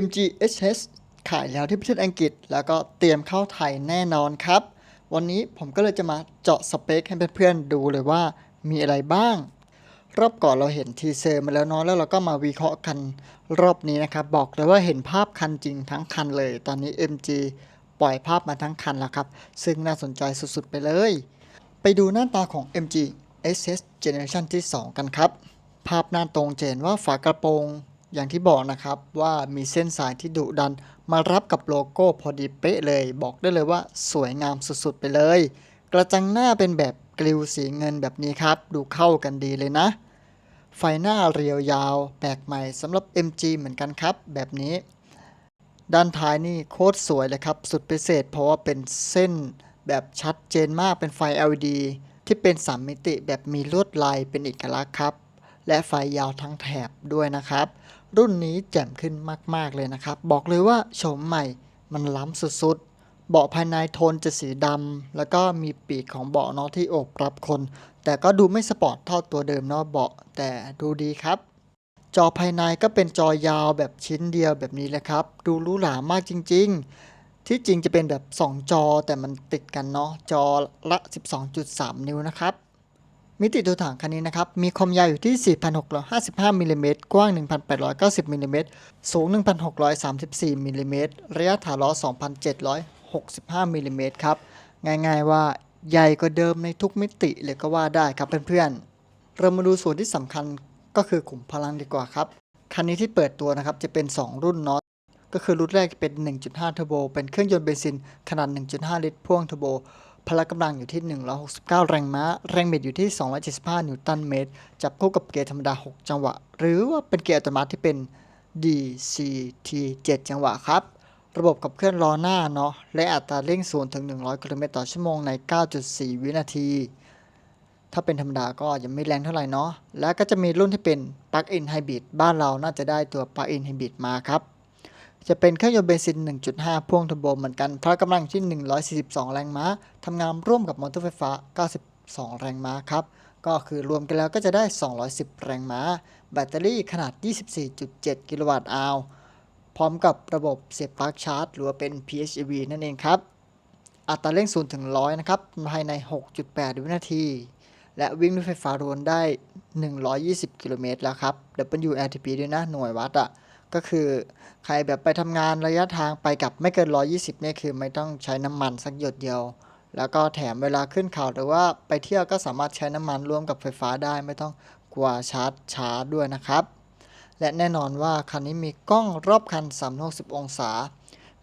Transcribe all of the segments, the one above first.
MG HS ขายแล้วที่ประเทศอังกฤษ แล้วก็เตรียมเข้าไทยแน่นอนครับ วันนี้ผมก็เลยจะมาเจาะสเปคให้เพื่อนๆดูเลยว่ามีอะไรบ้าง รอบก่อนเราเห็นทีเซอร์มาแล้วเนาะแล้วเราก็มาวิเคราะห์กันรอบนี้นะครับ บอกเลยว่าเห็นภาพคันจริงทั้งคันเลย ตอนนี้ MG ปล่อยภาพมาทั้งคันแล้วครับ ซึ่งน่าสนใจสุดๆไปเลย ไปดูหน้าตาของ MG SS Generation ที่ 2 กันครับ ภาพหน้าตรงเห็นว่าฝากระโปรง อย่างที่บอกนะครับว่ามีเส้นสายที่ดุดันมารับกับโลโก้พอดีเป๊ะเลย บอกได้เลยว่าสวยงามสุดๆไปเลย กระจังหน้าเป็นแบบกลิวสีเงินแบบนี้ครับ ดูเข้ากันดีเลยนะ ไฟหน้าเรียวยาวแปลกใหม่สำหรับ MG เหมือนกันครับ แบบนี้ ด้านท้ายนี่โคตรสวยเลยครับ สุดพิเศษเพราะว่าเป็นเส้นแบบชัดเจนมากเป็นไฟ LED ที่เป็นสามมิติแบบมีลวดลายเป็นเอกลักษณ์ครับ และไฟยาวทั้งแถบด้วยนะครับ รุ่นนี้แจ่มขึ้นมาก ๆ เลยนะครับ บอกเลยว่าโฉมใหม่มันล้ำสุดๆ เบาะภายในโทนจะสีดำแล้วก็มีปีกของเบาะเนาะที่โอบรับคน แต่ก็ดูไม่สปอร์ตเท่าตัวเดิมเนาะเบาะแต่ดูดีครับ จอภายในก็เป็นจอยาวแบบชิ้นเดียวแบบนี้แหละครับ ดูรูหรามากจริง ๆ ที่จริงจะเป็นแบบ 2 จอแต่มันติดกันเนาะจอละ 12.3 นิ้วนะครับ มิติตัวถังคันนี้นะครับ มีความยาวอยู่ที่ 4,655มิลลิเมตรกว้าง 1,890มิลลิเมตรสูง 1,634มิลลิเมตรระยะฐานล้อ 2,765มิลลิเมตรครับ ง่ายๆว่าใหญ่กว่าเดิมในทุกมิติเลยก็ว่าได้ครับเพื่อนๆ เรามาดูส่วนที่สำคัญก็คือขุมพลังดีกว่าครับ คันนี้ที่เปิดตัวนะครับจะเป็น 2 รุ่นเนาะก็คือรุ่นแรกเป็น 1.5เทอร์โบเป็นเครื่องยนต์เบนซินขนาด 1.5 ลิตรพ่วงเทอร์โบ พละกำลังอยู่ที่ 169 แรงม้า แรงบิดอยู่ที่ 275 นิวตันเมตร จับคู่กับเกียร์ธรรมดา 6 จังหวะ หรือว่าเป็นเกียร์อัตโนมัติที่เป็น DCT 7 จังหวะครับ ระบบขับเคลื่อนล้อหน้าเนาะ และอัตราเร่ง0ถึง 100กิโลเมตรต่อชั่วโมงใน 9.4 วินาที ถ้าเป็นธรรมดาก็ยังไม่แรงเท่าไหร่เนาะ แล้วก็จะมีรุ่นที่เป็น Plug-in Hybrid บ้านเราน่าจะได้ตัว Plug-in Hybrid มาครับ จะเป็นเครื่องยนต์เบนซิน 1.5 พ่วงเทอร์โบเหมือนกันพละกำลังที่ 142 แรงม้าทำงานร่วมกับมอเตอร์ไฟฟ้า 92 แรงม้าครับ ก็คือรวมกันแล้วก็จะได้ 210 แรงม้า แบตเตอรี่ขนาด 24.7 กิโลวัตต์อาวพร้อมกับระบบเสียบปลั๊กชาร์จ หรือว่าเป็น PHEV นั่นเองครับ อัตราเร่ง0ถึง100 นะครับ ภายใน 6.8 วินาที และวิ่งด้วยไฟฟ้ารวนได้ 120 กิโลเมตรแล้วครับ WLTP ด้วยนะ หน่วยวัดอะ่ะ ก็คือใครแบบไปทำงานระยะทางไปกลับไม่เกิน 120เนี่ยคือไม่ต้องใช้น้ำมันสักหยดเดียว แล้วก็แถมเวลาขึ้นเขาหรือว่าไปเที่ยวก็สามารถใช้น้ำมันร่วมกับไฟฟ้าได้ไม่ต้องกลัวชาร์จช้าด้วยนะครับ และแน่นอนว่าคันนี้มีกล้องรอบคัน 360 องศา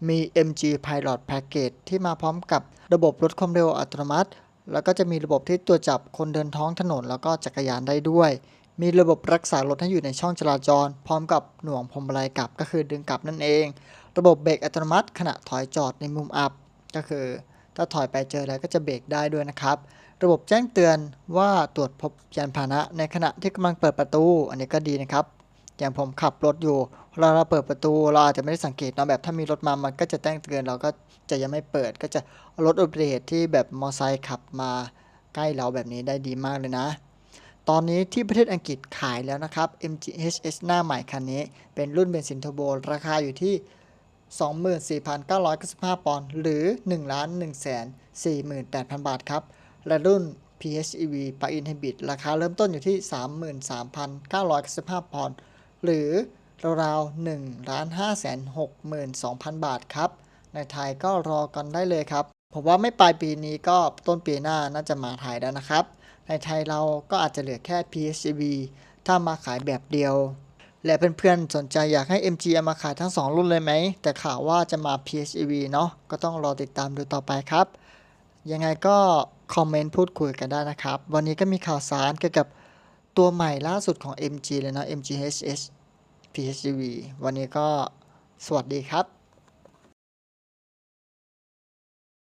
มี MG Pilot Package ที่มาพร้อมกับระบบลดความเร็วอัตโนมัติ แล้วก็จะมีระบบที่ตรวจจับคนเดินท้องถนนแล้วก็จักรยานได้ด้วย มีระบบรักษารถให้อยู่ในช่องจราจร พร้อมกับหน่วงพวงมลัยกลับก็คือดึงกลับนั่นเอง ระบบเบรกอัตโนมัติ ขณะถอยจอดในมุมอับ ก็คือ ถ้าถอยไปเจออะไรก็จะเบรกได้ด้วยนะครับ ระบบแจ้งเตือนว่าตรวจพบยานพาหนะ ในขณะที่กำลังเปิดประตู อันนี้ก็ดีนะครับ อย่างผมขับรถอยู่เราเราเปิดประตูเราอาจจะไม่ได้สังเกตนะแบบถ้ามีรถมามันก็จะแจ้งเตือนเราก็จะยังไม่เปิด ก็จะลดอุบัติเหตุที่แบบมอเตอร์ไซค์ขับมาใกล้เราแบบนี้ได้ดีมากเลยนะ ตอนนี้ที่ประเทศอังกฤษขายแล้วนะครับ MG HS หน้าใหม่คันนี้ เป็นรุ่นเบนซินเทอร์โบราคาอยู่ที่ 24,995 ปอนด์หรือ 1 1 48,000 บาทครับ และรุ่น PHEV Plug-in Hybrid ราคาเริ่มต้นอยู่ที่ 33,995 ปอนด์ หรือราวๆ1ล้าน5แสน62,000 บาทครับ ในไทยก็รอกันได้เลยครับ ผมว่าไม่ปลายปีนี้ก็ต้นปีหน้าน่าจะมาไทยแล้วนะครับ ในไทยเราก็อาจจะเหลือแค่ PHEV ถ้ามาขายแบบเดียว และเพื่อนๆสนใจอยากให้ MG มาขายทั้ง 2 รุ่นเลยไหม แต่ข่าวว่าจะมา PHEV เนาะก็ต้องรอติดตามดูต่อไปครับ ยังไงก็คอมเมนต์พูดคุยกันได้นะครับ วันนี้ก็มีข่าวสารเกี่ยวกับ ตัวใหม่ล่าสุดของ MG เลยนะ MG HS PHEV วันนี้ก็สวัสดีครับ